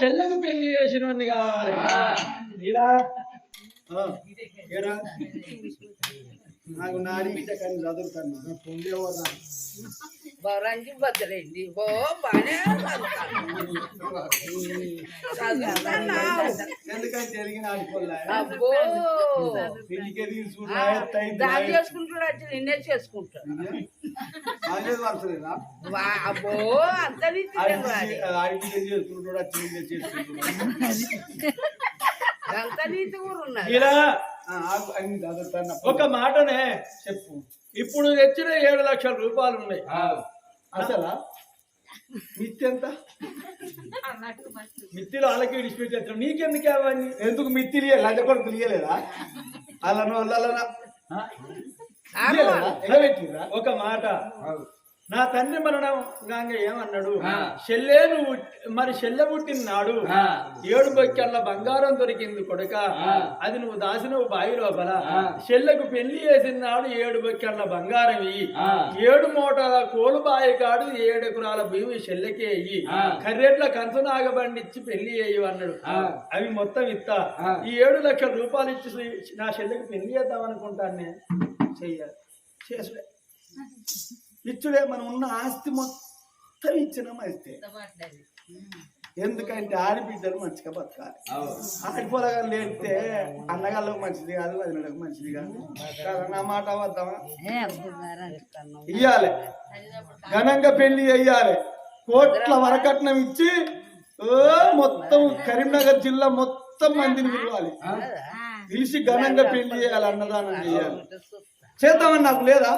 చెల్లెకు పెళ్ళి చేసినవన్నీ కావాలి నాకు నాడి బిడ్డ కానీ చదువుతాను పొందేవరా బౌరంగి భద్రండి ఓ బానే ఎందుకంటే జరిగిన దాని చేసుకుంటాడు అంటే నిన్నే చేసుకుంటాడు అబ్బో అంత చేసుకుంటాడు అంత నీతి కూడా చదువుతాను ఒక మాటనే చెప్పు. ఇప్పుడు తెచ్చిన ఏడు లక్షల రూపాయలు ఉన్నాయి. అసలా? మిత్తెంత? మిత్తిలో వాళ్ళకి విడిచిపెట్టేస్తాం నీకెందుకు అవన్నీ? ఎందుకు మిత్తి లంచ కొడుకు ఇయ్యలేదా ఆగు. ఎలా పెట్టిరా ఒక మాట. నా తండ్రి మరణం గాంగ ఏమన్నాడు చెల్లె నువ్వు మరి చెల్లె పుట్టిన నాడు ఏడు బొక్కెళ్ళ బంగారం దొరికింది కొడుక. అది నువ్వు దాసినవు బావి లోపల. చెల్లెకు పెళ్ళి చేసిన నాడు ఏడు బొక్కెళ్ళ బంగారం ఇయ్యి. ఏడు మూటల కోలు బాయి కాడు ఏడు ఎకరాల భూమి చెల్లెకే ఇయ్యి. కర్రెట్ల కంచు నాగబండి ఇచ్చి పెళ్ళి చేయి అన్నాడు అవి మొత్తం ఇత్తా ఈ ఏడు లక్షల రూపాయలు ఇచ్చి నా చెల్లెకి పెళ్ళి చేద్దాం అనుకుంటాను నేను. చెయ్యాలి చేసుడే ఇచ్చుడే మనం ఉన్న ఆస్తి మొత్తం ఇచ్చినాం అయితే ఎందుకంటే ఆడబిడ్డలు మంచిగా బతకాలి. ఆడిపోలగా లేస్తే అన్నగాళ్ళకు మంచిది కాదు వదినలకు మంచిది కాదు. కదా నా మాట వద్దామా? ఇయ్యాలి. ఘనంగా పెళ్ళి చెయ్యాలి కోట్ల వరకట్నం ఇచ్చి ఓ మొత్తం కరీంనగర్ జిల్లా మొత్తం మందిని పిలవాలి. పిలిచి ఘనంగా పెళ్ళి చేయాలి అన్నదానం చేయాలి. చేద్దామని నాకు లేదా?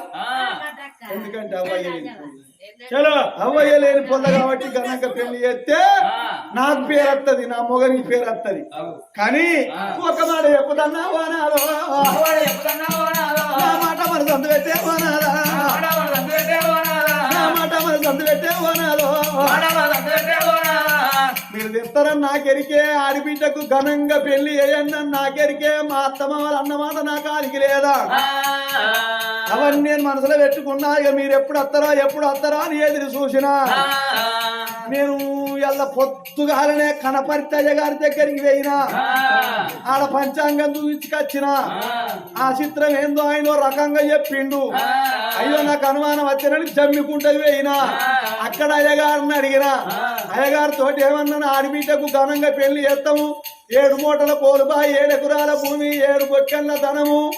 ఎందుకంటే అవ్వయ్య. చలో అవ్వయ్య లేని పొల్ల కాబట్టి ఘనంగా పెళ్ళి చేస్తే నాకు పేరు వస్తుంది నా మొగనికి పేరు వస్తుంది కానీ ఒక మాట చెప్పుదన్నా వానాలో నా మాట మన సందు పెట్టే వానాలా నా మాట మన సందు పెట్టే వానాలో మీరు తెస్తారని నాకెరికే ఆడిబిడ్డకు ఘనంగా పెళ్ళి చేయండి అని నాకెరికే మా అత్తమ్మ వాళ్ళ అన్నమాట నా కాలికి లేదా? అవన్నీ నేను మనసులో పెట్టుకున్నా ఇక మీరు ఎప్పుడు వస్తారా ఎప్పుడు వస్తారా అని ఎదురు చూసినా. నేను ఇలా పొద్దుగాలనే కనపరితయ్య గారి దగ్గరికి పోయినా. ఆడ పంచాంగం చూపించుకొచ్చిన. ఆ. చిత్రం ఏందో ఆయన రకంగా చెప్పిండు. అయ్యో నాకు అనుమానం వచ్చినని జమ్మికుంటది పోయినా. అక్కడ అయ్యగారిని అడిగిన. అయ్యగారి తోటి ఏమన్నా ఆడిబిడ్డకు ఘనంగా పెళ్ళి చేస్తాము? ఏడు మూటల పోలుబా ఏడు ఎకరాల భూమి ఏడు బొక్కెళ్ళ ధనము.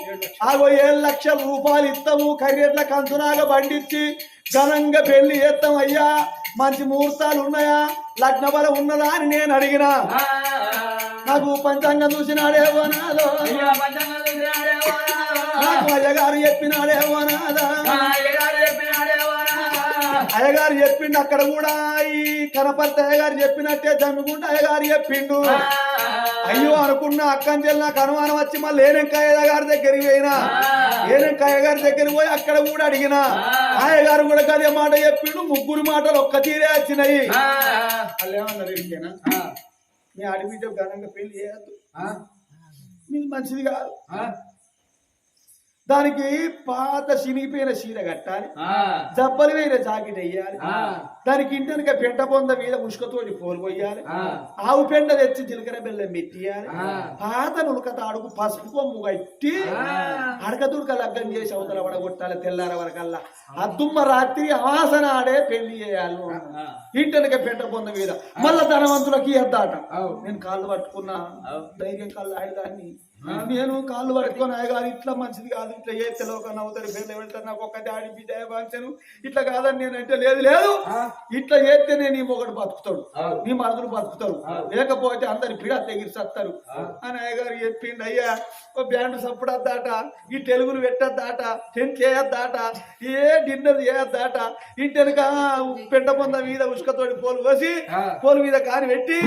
ఆగో ఏడు లక్షల రూపాయలు ఇస్తాము. కర్రెట్ల కంచునాగా బండిచ్చి ఘనంగా పెళ్ళి చేస్తాం అయ్యా. మంచి ముహూర్తాలు ఉన్నాయా? లగ్న బలం ఉన్నదా అని నేను అడిగిన. నాకు పంచాంగం చూసినాడేవో నాదో నాకు అయ్యగారు చెప్పినాడేవో నాదా అయ్యగారు చెప్పిండు అక్కడ కూడా. ఈ కనపర్తి అయ్యగారు చెప్పినట్టే జమ్మికుంటే అయ్యగారు చెప్పిండు. అయ్యో అనుకున్న అక్కంచెల్లి నాకు అనుమానం వచ్చి మళ్ళీ ఏనంకాయ గారి దగ్గరికి పోయినా. ఏనంకాయ గారి దగ్గరికి పోయి అక్కడ కూడా అడిగిన. అయ్యగారు కూడా అదే మాట చెప్పిండు ముగ్గురు మాటలు ఒక్క తీరే వచ్చినాయి. వాళ్ళు ఏమన్నారు ఇంకేనా మీ అడిగితే ఘనంగా పెళ్ళి చేయద్దు. మీది మంచిది కాదు. దానికి పాత చినిగిపోయిన చీర కట్టాలి జబ్బలు వేయిన జాకెట్ వేయాలి దానికి ఇంటనక పెంట పొంద మీద ముసుకతోటి పోలు పోయాలి ఆవు పెండ తెచ్చి జీలకర్ర బెల్లం పెట్టియాలి పాత నులక తాడుకు పసుపు కొమ్ము కట్టి అడకదుడక లగ్గం చేసి అవతల పడగొట్టాలి తెల్లార వరకల్లా. అద్దుమ్మ రాత్రి ఆసన ఆడే పెళ్ళి చేయాలి. ఇంటనక పెంట పొంద మీద. మళ్ళా ధనవంతులకి ఎద్దాట నేను కాళ్ళు పట్టుకున్నా. ధైర్యం కాళ్ళు ఆడదాన్ని. నేను కాళ్ళు పట్టుకొని అయ్యగారు ఇట్లా మంచిది కాదు ఇట్లా ఏ తెలవక నవ్వుతారు పేర్లు వెళ్తారు నాకు ఒక్క డాడీ బిడ్డ పంచాను ఇట్లా కాదని నేను అంటే లేదు. లేదు ఇట్లా చేస్తే నేను మొగడు బతుకుతాడు నీ మరదులు బతుకుతాడు లేకపోతే అందరి పిడ తెగిరి సత్తారు. అని అయ్యగారు చెప్పిండు అయ్యా ఓ బ్యాండ్ సప్పుడద్దాట ఈ తెలుగులు పెట్టద్దాట టెంట్ చేయద్దాట ఏ డిన్నర్ చేయద్దాట ఇంటెనక పెంట పొంద మీద ఉసుకతోటి పోలు కోసి పోలు మీద కాని పెట్టి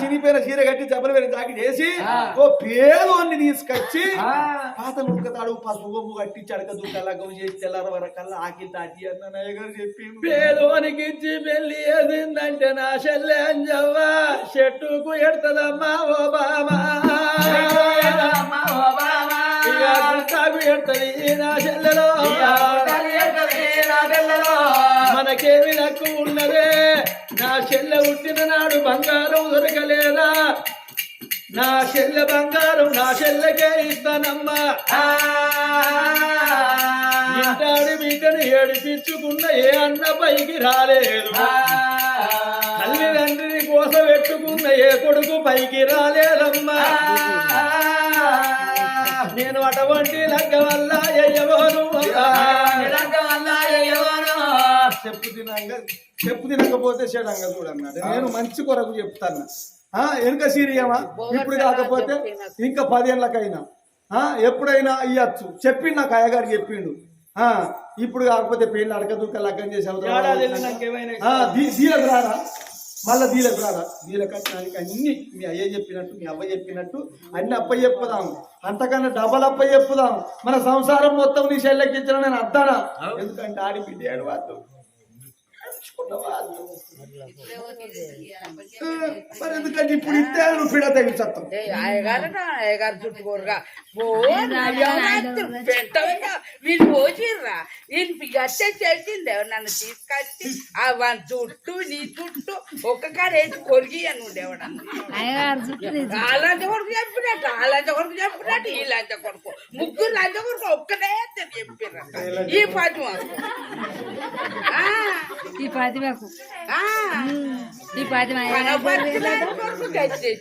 చినిపోయిన చీర కట్టి జబ్బలు వేరే జాకెట్ వేసి ఓ పేరు అన్ని తీసుకొచ్చి పాత నుడకతాడు పసుపు కట్టి చడక దుఃఖలగం చేసి తెల్లార వరకల్లా ఆకిలి దాటి అన్న నాయ గారు చెప్పి పేదోనికి ఇచ్చి పెళ్ళి చేసిందంటే నా చెల్లె అంజవ్వ చెట్టుకు ఎడతదమ్మా ఓ బామా ఇక గుట్టాకు ఎడతది నా చెల్లెలో మనకేమి నక్కు ఉన్నదే? నా చెల్లె పుట్టిన నాడు బంగారం దొరకలేదా? నా చెల్లె బంగారం నా చెల్లెకే ఇస్తానమ్మా. ఇంటాడు బిడ్డను ఏడిపించుకున్న ఏ అన్న పైకి రాలేదు. తల్లిదండ్రిని కోస పెట్టుకున్న ఏ కొడుకు పైకి రాలేదమ్మా. నేను అటువంటి లగ్గ వల్ల ఎయ్యవను చెప్పు తినంగా చెప్పు తినకపోతే చెడంగా చూడన్నాడు. నేను మంచి కొరకు చెప్తాను. వెనుక సీరియమా? ఇప్పుడు కాకపోతే ఇంకా పదేళ్ళకైనా. ఆ ఎప్పుడైనా ఇయ్యచ్చు. చెప్పిండు నాకు అయ్యగారు చెప్పిండు. ఆ ఇప్పుడు కాకపోతే పెళ్ళి అడకదుక్క లగ్గం చేసి దీలకు రారా? మళ్ళా దీలకు రారా? దీలకు వచ్చడానికి అన్ని మీ అయ్య చెప్పినట్టు మీ అవ్వ చెప్పినట్టు అన్ని అప్ప చెప్పుదాం. అంతకన్నా డబల్ అప్ప చెప్పుదాం. మన సంసారం మొత్తం నీ చెల్లెక్కించిన నేను అద్దానా? ఎందుకంటే ఆడి బిడ్డ ఏడవద్దు మరి ఎందుకంటే ఇప్పుడు ఇస్తే నువ్వు పిడ తెగించత్తాం ఏ అయ్యగారు అయ్యగారు చుట్టుకోరుగా. ఓ పెట్టవగా వీళ్ళు పోసిర్రా. వీళ్ళు పిగట్టే చేసిండే నన్ను తీసుకొచ్చి ఆ వాళ్ళ చుట్టూ నీ చుట్టూ ఒక్క కాడ వేసి కొరిగి అని ఉండేవాడు అలాంటి కొడుకు చెప్పినట్టు అలాంటి కొడుకు చెప్పినట్టు ఈ లంచ కొడుకు. ముగ్గురు లంచ కొడుకు ఒక్కడే చెప్పిర్రు. ఈ ఆ, ఈ ఆ. ఈ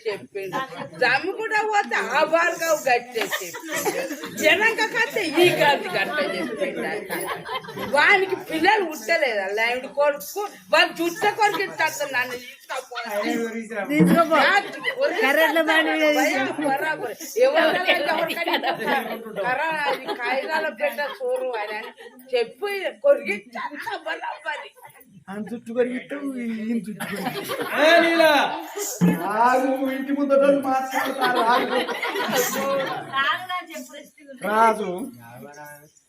చెప్పిండు. జమ్మి కూడా పోతే ఆ బార్గావు గట్టేసి చెప్పిండు. జనంక కట్టే ఈ గట్ట చెప్పిండు అంట. వానికి పిల్లలు ఉట్టలేదు లాంటి కొడుకు. వాళ్ళు చుట్ట కొడుకు ఇస్తారు నన్ను కాగితాల పెట్ట సోరు అని చెప్పి కొరికి బరాబరి. అని చుట్టూ కొరిగిట్టు ఈయన చుట్టూ ఆగు ఇంటి ముందట మాట్లాడతారు. రాజు.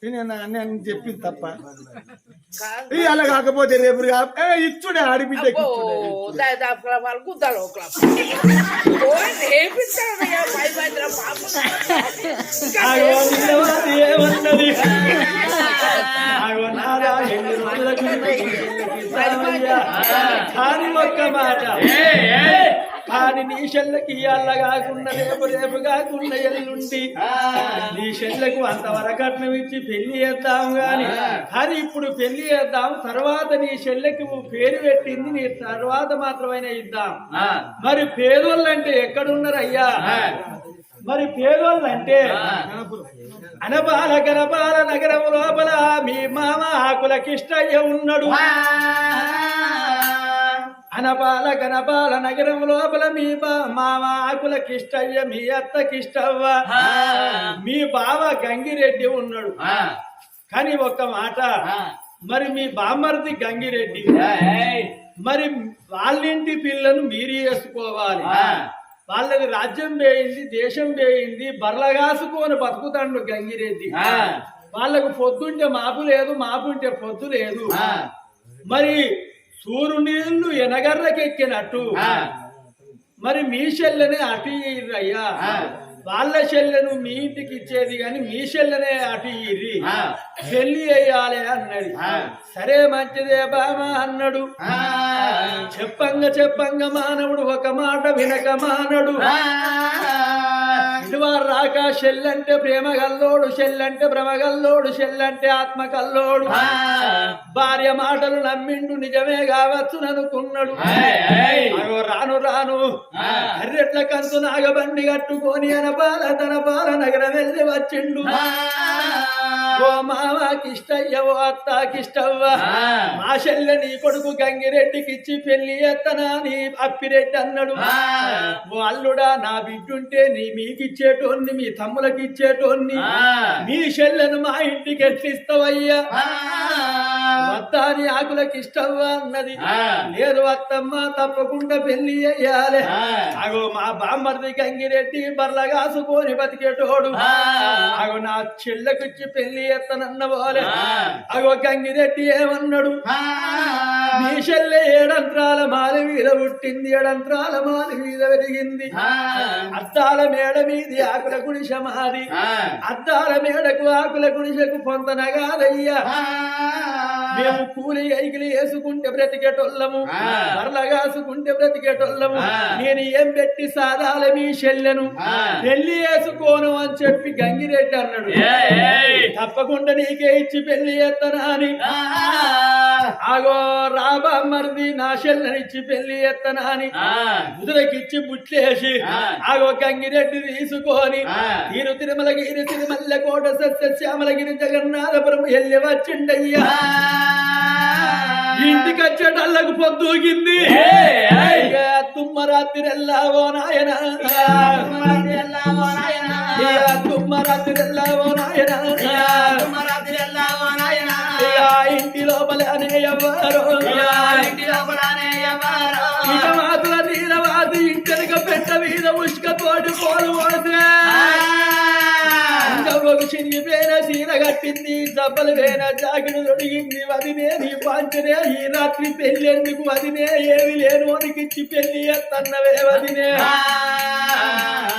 నేను అన్ని అని చెప్పింది తప్ప. అలా కాకపోతే రేపు ఇచ్చుడే పాపం. ఆగో నిలవది ఏమన్నది ఒక్క మాట. కాని నీ చెల్లకి ఇయ్యాల కాకుండా రేపు రేపు కాకుండా ఎల్లుండి. నీ చెల్లకు అంతవరకు ఇచ్చి పెళ్ళి చేద్దాం గాని కానీ ఇప్పుడు పెళ్ళి చేద్దాం తర్వాత నీ చెల్లెకి పేరు పెట్టింది నీ తర్వాత మాత్రమైనా ఇద్దాం. మరి పేదోళ్ళంటే ఎక్కడున్నారయ్యా? మరి పేదోళ్ళంటే అనబాల గనబాల నగరం లోపల మీ మామ ఆకుల కిష్టయ్య ఉన్నాడు అనబాల గనబాల నగరం లోపల మీ మామ ఆకుల కిష్టయ్య మీ అత్త కిష్టవ్వ మీ బావ గంగిరెడ్డి ఉన్నాడు. కానీ ఒక్క మాట. మరి మీ బామ్మర్ది గంగిరెడ్డి. మరి వాళ్ళింటి పిల్లను మీరు చేసుకోవాలి వాళ్ళది రాజ్యం వేయింది దేశం వేయింది బర్లగాసుకొని బతుకుతాడు గంగిరెడ్డి. వాళ్ళకు పొద్దుంటే మాపు లేదు మాపు ఉంటే పొద్దు లేదు. మరి సూర్యు నీళ్ళు ఎనగర్రకెక్కినట్టు. మరి మీ చెల్లెనే అటు అయ్యా వాళ్ళ చెల్లెను మీ ఇంటికి ఇచ్చేది కానీ మీ చెల్లెనే అటు ఇర్రి పెళ్ళి అయ్యాలి అన్నది. సరే మంచిదే బామా అన్నాడు. చెప్పంగ చెప్పంగ మానవుడు ఒక మాట వినక మానడు. రాక చెల్లంటే ప్రేమ గల్లోడు చెల్లంటే భ్రమ గల్లోడు చెల్లంటే ఆత్మ కల్లోడు భార్య మాటలు నమ్మిండు నిజమే కావచ్చు అనుకున్నాడు రాను రాను. అర్రెట్ల కంచు నాగబండి కట్టుకొని అనపాల తన పాల నగరం వెళ్ళి వచ్చిండు ఓ మామాకిష్టయ్య ఓ అత్తాకిష్టవ్వ మా చెల్లె నీ కొడుకు గంగిరెడ్డికి ఇచ్చి పెళ్ళి ఎత్తనా నీ అప్పిరెడ్డి అన్నాడు. ఓ అల్లుడా నా బిడ్డుంటే నీ మీకిచ్చేటోన్ని మీ తమ్ములకి ఇచ్చేటోన్ని మీ చెల్లెను మా ఇంటికి ఎట్లిస్తావయ్యా వద్దాని ఆకులకి ఇష్టవ్వా అన్నది. లేదు అత్తమ్మ తప్పకుండా పెళ్ళి అయ్యాలి అగో మా బామ్మర్ది గంగిరెడ్డి బర్ల కాసుకొని బతికేటోడు. అగో నా చెల్లెకిచ్చి పెళ్ళి ఎత్తనన్న పోలే. అగో గంగిరెడ్డి ఏమన్నాడు? మీ చెల్లె ఏడంత్రాల మాల మీద పుట్టింది ఏడంత్రాల మాల మీద వెలిగింది అద్దాల మేడ మీది ఆకుల గుడిసె మాది. అద్దాల మేడకు ఆకుల గుడిసెకు పొందనగాదయ్యా మేము కూలి ఐకిలి వేసుకుంటే బ్రతికేటోళ్ళము. మరల కాసుకుంటే బ్రతికేటోళ్ళము. నేను ఏం పెట్టి సాధాల మీ చెల్లెను? పెళ్ళి వేసుకోను అని చెప్పి గంగిరెడ్డి అన్నాడు. తప్పకుండా నీకే ఇచ్చి పెళ్ళి చేస్తానా అని. ఆగో రాబా మరిది నా చెల్లెనిచ్చి పెళ్ళి చేస్తానా అని ముదులకిచ్చి బుట్లేసి ఆగో గంగిరెడ్డి తీసుకొని తీరు తిరుమలగిరి తిరుమల్ల కోట సస్య శ్యామలగిరి జగన్నాథపురం ఎల్లి వచ్చిండయ్యా. ఇంటికి వచ్చేటల్లకు పొద్దుగింది ఇక తుమ్మ రాత్రి ఎల్లావో నాయన. ఇక తుమ్మ రాత్రి ఎల్లావో నాయన ఇంటి లోపల అనేవారు ఇక మాతుల నీలవాది ఇంటనక పెట్ట మీద ఉష్క తోటి పోలు పోసే ఒక చినిగిపోయిన చీర కట్టింది దెబ్బలు వేన జాకెట్ తొడిగింది. వదినే నీ పాంచనే ఈ రాత్రి పెళ్ళి ఎందుకు? వదినే ఏమి లేను అనికిచ్చి పెళ్ళి ఎత్తన్నవే వదినే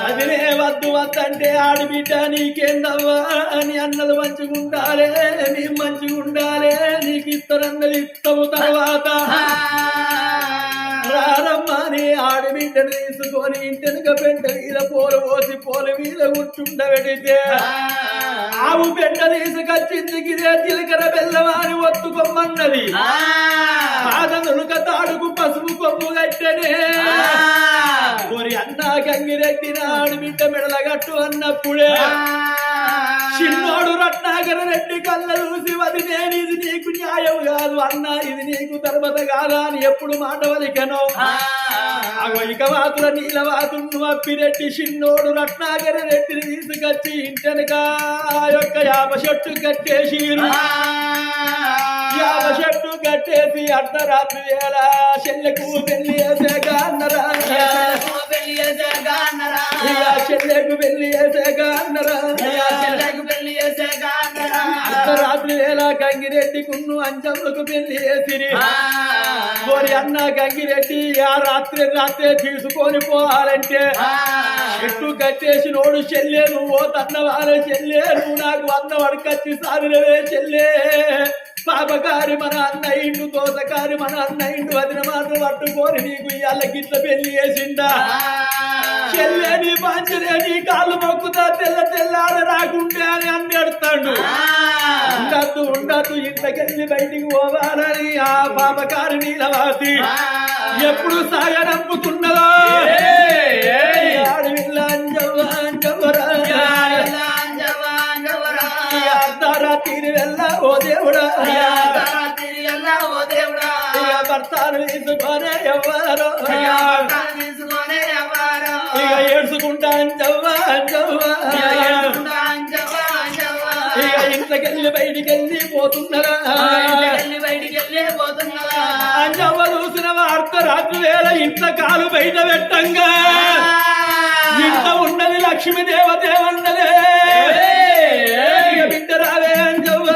వదినే వద్దు వద్దంటే ఆడబిడ్డ నీకేందవ్వా? అని అన్నలు మంచిగుండాలే నీ మంచిగుండాలే నీకు ఇస్తారన్నది ఇస్తావు తర్వాత. రారమ్మని ఆడబిడ్డను తీసుకొని ఇంటెనక పెంట మీద పూల పోసి పూల మీద కూర్చుండబెడితే ఆవు పెంట తీసుకొచ్చింది గిదే జీలకర్ర బెల్లవాని ఒత్తుకొమ్మన్నది పాదనులుక తాడుకు పసుపు కొమ్ము కట్టనే. కోరి అన్నా గంగిరెడ్డి నాడు బిడ్డ మెడలగట్టు అన్నప్పుడే. చిన్నోడు రత్నాకర రెడ్డి కళ్ళ చూసి వదినేని ఇది నీకు న్యాయం కాదు అన్న ఇది నీకు ధర్మత కాదా అని ఎప్పుడు మాట వలికను ఇక మాత్ర నీలవాతును అప్పిరెడ్డి చిన్నోడు రత్నాకర రెడ్డిని తీసుకొచ్చి ఇంటెనక ఆ యొక్క యాప చెట్టు కట్టేసిరు. యాప చెట్టు కట్టేసి అర్ధరాత్రి వేళ చెల్లెకు పెళ్ళి చేసాక అన్నరా ఇక చెల్లెకు పెళ్ళి చేసాక అన్నరా? అర్ధరాత్రి వేళ గంగిరెడ్డి కున్ను అంజమ్మకు పెళ్ళి చేసిరి. ఓరి అన్న గంగిరెడ్డి ఆ రాత్రి రాత్రే తీసుకొని పోవాలంటే చెట్టు కట్టేసి నోడు చెల్లే నువ్వు తన్న వాళ్ళ చెల్లే నువ్వు నాకు వంద వడకచ్చి సారినవే చెల్లే. పాపకారి మన అన్న ఇండు దోసకారి మన అన్న ఇండు వదిన మాటలు పట్టుకొని నీకు ఇవాళ గిట్ల పెళ్ళి చేసిందా చెల్లె నీ పంచలే నీ కాళ్ళు మొక్కుతా తెల్ల తెల్లార రాకుంటే అని అన్ని ఎడతాడు ఉండద్దు ఉండద్దు ఇంట్లోకెళ్ళి బయటికి పోవాలని ఆ పాపకారి నీలవాసి. ఎప్పుడు సాగనంపుతున్నదో ఆడవిల్ల ఓ దేవుడా భర్తను తీసుకొనే ఇక ఏడ్చుకుంటా ఇక ఇంట్లోకెళ్ళి బయటికి వెళ్ళి పోతున్నారా. అంజవ్వ చూసిన వార్త రాత్రి వేళ ఇంట్లో కాలు బయట పెట్టంగా. ఇంట ఉన్నది లక్ష్మీ దేవదేవన్నదే ఇక బిడ్డ రావే అంజవ్వ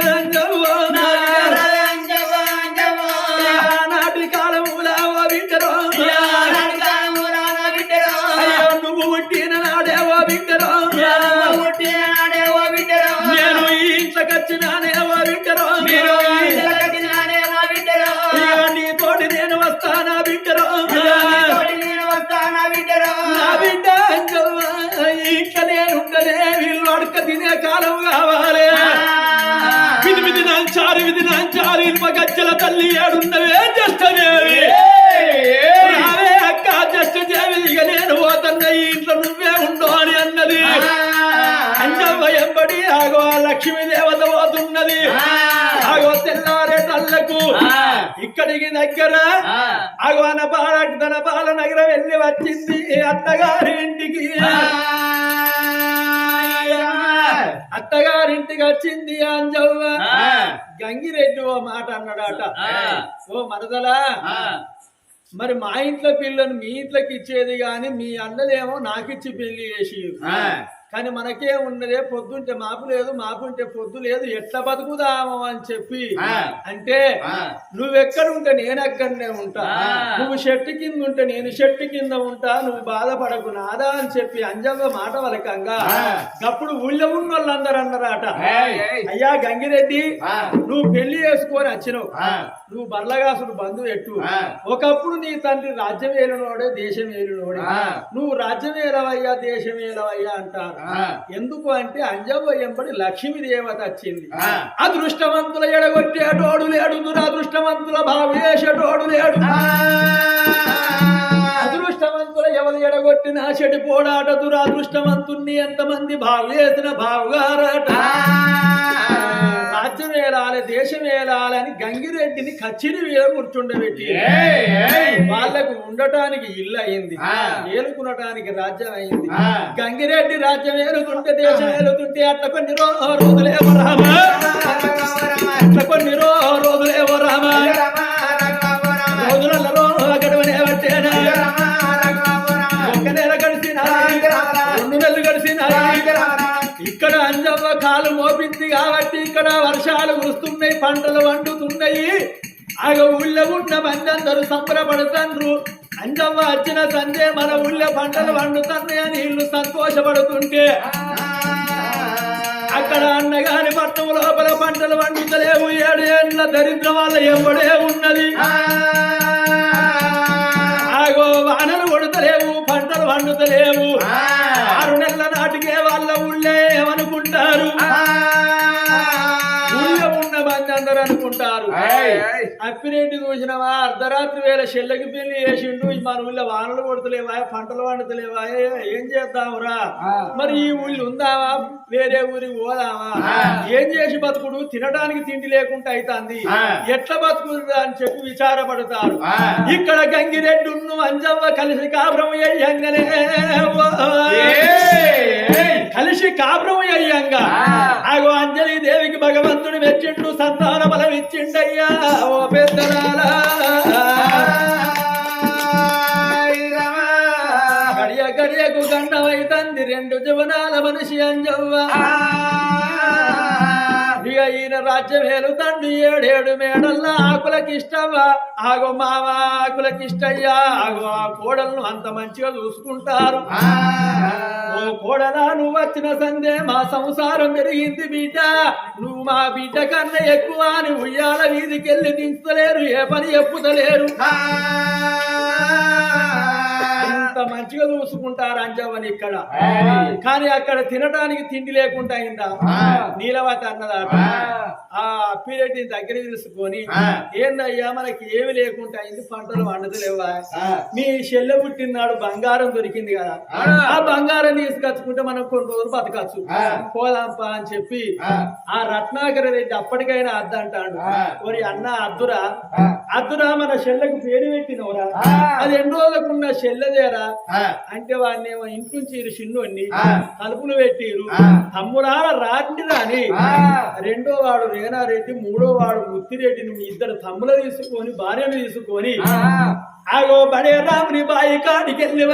గజ్జల తల్లి ఏడున్నవే జష్టదేవి రావే అక్క జష్టదేవి ఇక నేను పోతున్న ఈ ఇంట్లో నువ్వే ఉండు అని అన్నది. ఎంబడి ఆగో లక్ష్మీ దేవత పోతున్నది. ఆగో తెల్లారే తల్లకు. ఇక్కడికి దగ్గర ఆగోన బాల తన బాల నగరం వెళ్ళి వచ్చింది అత్తగారి ఇంటికి. అత్తగారింటికి వచ్చింది అంజవ్వ గంగిరెడ్డి ఓ మాట అన్నాడట. ఓ మరదలా మరి మా ఇంట్లో పిల్లని మీ ఇంట్లోకి ఇచ్చేది గాని మీ అన్నలేమో నాకిచ్చి పెళ్ళి చేసి కానీ మనకే ఉన్నదే పొద్దుంటే మాపు లేదు మాపుంటే పొద్దు లేదు ఎట్లా బతుకుదాము అని చెప్పి. అంటే. నువ్వెక్కడుంటే నేను అక్కడనే ఉంటా. నువ్వు చెట్టు కింద ఉంటే నేను చెట్టు కింద ఉంటా నువ్వు బాధపడకు నాదా అని చెప్పి అంజవ్వ మాట వలకంగా. అప్పుడు ఊళ్ళో ఉన్న వాళ్ళందరూ అన్నారట. అయ్యా గంగిరెడ్డి. నువ్వు పెళ్ళి చేసుకొని వచ్చినావు. నువ్వు బర్లగాసుడు బంధువు ఎట్టు. ఒకప్పుడు నీ తండ్రి రాజ్యం ఏలినోడే దేశం ఏలినోడే. నువ్వు రాజ్యం ఏలవయ్యా దేశం ఏలవయ్యా అంటారు. ఎందుకు అంటే అంజవ్వ ఎంబడి లక్ష్మీ దేవత వచ్చింది. అదృష్టవంతుల ఎడగొట్టేటోడు లేడు దురదృష్టవంతుల భావేశటోడు లేడు. అదృష్టవంతుల ఎవరు ఎడగొట్టిన చెడు పోడాట దురదృష్టవంతుణ్ణి ఎంతమంది బాగు చేసిన బావుగారట. రాజ్యం ఏలాలి దేశం ఏలాలి అని గంగిరెడ్డిని కచ్చిరి మీద కూర్చుండబెట్టి. వాళ్ళకు ఉండటానికి ఇల్లు అయింది. ఏలుకునటానికి రాజ్యం అయింది. గంగిరెడ్డి రాజ్యం ఏలుతుంటే దేశం ఏలుతుంటే అట్లా కొన్ని రోజులేవో రామ అట్లా కొన్ని రోజులేవో రామ అంజవ్వ కాలు మోపింది కాబట్టి ఇక్కడ వర్షాలు కురుస్తున్నాయి పంటలు వండుతున్నాయి ఆగ ఊళ్ళో ఉన్న మందందరూ సంబరపడుతుండ్రు. అంజమ్మ వచ్చిన సందే మన ఊళ్ళో పంటలు వండుతున్నాయని అని ఇల్లు సంతోషపడుతుంటే అక్కడ అన్నగాని పట్టణం లోపల పంటలు వండుతలేవు ఏడు ఏళ్ళ దరిద్రం వల్ల ఎవడే ఉన్నది? వండుతలేవు ఆరు నెలల నాటికే వాళ్ళ ఊళ్ళే ఏమనుకుంటారు అనుకుంటారు. అప్పిరెడ్డి చూసినవా? అర్ధరాత్రి వేళ చెల్లకి పెళ్ళి చేసిండు మన ఊళ్ళో వానలు కొడతలేవా? పంటలు వండుతలేవా ఏ- చేద్దామురా? మరి ఈ ఊళ్ళు ఉందావా? వేరే ఊరికి పోదామా? ఏం చేసి బతుకుడు? తినడానికి తిండి లేకుండా అవుతుంది. ఎట్లా బతుకుదా అని చెప్పి విచారపడతారు. ఇక్కడ గంగిరెడ్డి అంజవ్వ కలిసి కాపురం. కలిసి కాపురం అయ్యంగా ఆగో అంజలి దేవికి భగవంతుడు మెచ్చిండు సంతాన బలం ఇచ్చిండయ్యా. ఓ పెద్దనాలా గడియ గడియకు గండమైతంది రెండు జవనాల మనిషి అంజవ్వ. ఇక ఈయన రాజ్యం ఏలుతండు ఏడేడు మేడల్లా ఆకులకి ఇష్టవ్వా ఆగో మామ ఆకులకి ఇష్టయ్యా ఆగో ఆ కోడలను అంత మంచిగా చూసుకుంటారు. కోడలా నువ్వు వచ్చిన సందే మా సంసారం పెరిగింది బిడ్డ. నువ్వు మా బిడ్డ కన్నా ఎక్కువ అని ఉయ్యాల వీధికెళ్ళి దించలేరు ఏ పని ఎప్పుతలేరు ఇంత మంచిగా చూసుకుంటారు అంజవ్వని ఇక్కడ? కానీ అక్కడ తినడానికి తిండి లేకుండా అయిందా? నీలవత అన్నదాట ఆ. అప్పిరెడ్డి దగ్గర తెలుసుకొని ఏందయ్యా మనకి ఏమి లేకుండా అయింది పంటలు వండతలేవా మీ చెల్లె పుట్టినాడు బంగారం దొరికింది కదా. ఆ. బంగారం తీసుకొచ్చుకుంటే మనం కొన్ని రోజులు బతకచ్చు. పోదాంపా అని చెప్పి ఆ. రత్నాకర రెడ్డి అప్పటికైనా అద్దంటాడు. మరి అన్న అద్దురా. అద్దురా మన చెల్లెకు పేరు పెట్టినవరా? అది ఎన్ని రోజులకున్న చెల్లెదేరా అంటే వాడిని ఇంటి నుంచి చిన్నోడిని తలుపులు పెట్టిరు తమ్ముడాల రాండిరా అని రెండో వాడు రేనారెడ్డి మూడో వాడు ముత్తిరెడ్డిని మీ ఇద్దరు తమ్ముల తీసుకొని భార్యను తీసుకొని ఆగో బడే రాముని బాయి కాడికి వెళ్ళి